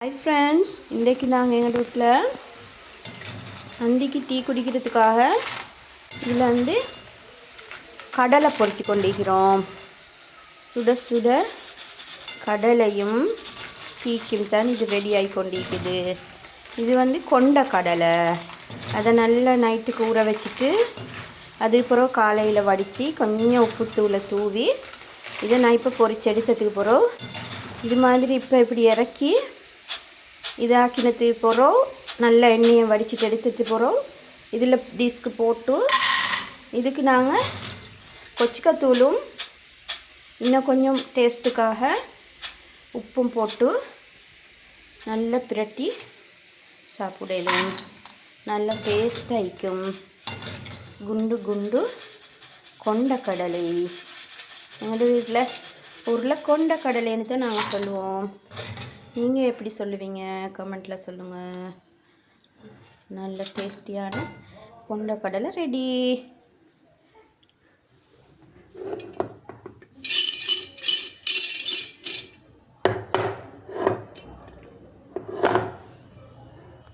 Hi friends இன்றைக்கு நாங்கள் எங்கள் வீட்டில் அந்திக்கு தீ குடிக்கிறதுக்காக இதில் வந்து கடலை பொறிச்சு கொண்டிருக்கிறோம். சுட சுட கடலையும் டீக்கும் தான் இது ரெடியாகி கொண்டிருக்குது. இது வந்து கொண்ட கடலை. அதை நல்லா நைட்டுக்கு ஊற வச்சுட்டு அதுக்கப்புறம் காலையில் வடித்து கொஞ்சம் உப்பு தூளை தூவி இதை நான் இப்போ பொறிச்செடுத்ததுக்கு பிறகு இது மாதிரி இப்போ இப்படி இறக்கி இதாக்கினதுக்கு போகிறோம் நல்ல எண்ணெயை வடித்து எடுத்துட்டு போகிறோம் இதில் டிஸ்க்கு போட்டு இதுக்கு நாங்கள் கொச்சிக்கத்தூளும் இன்னும் கொஞ்சம் டேஸ்ட்டுக்காக உப்பும் போட்டு நல்லா பிரட்டி சாப்பிடலாம். நல்ல டேஸ்ட் ஆயிக்கும். குண்டு குண்டு கொண்டக்கடலை. எங்கள் வீட்டில் ஊரில் கொண்டக்கடலைன்னு தான் நாங்கள் சொல்லுவோம். நீங்கள் எப்படி சொல்லுவீங்க? கமெண்ட்டில் சொல்லுங்கள் நல்ல டேஸ்டியான கொண்டக்கடலை ரெடி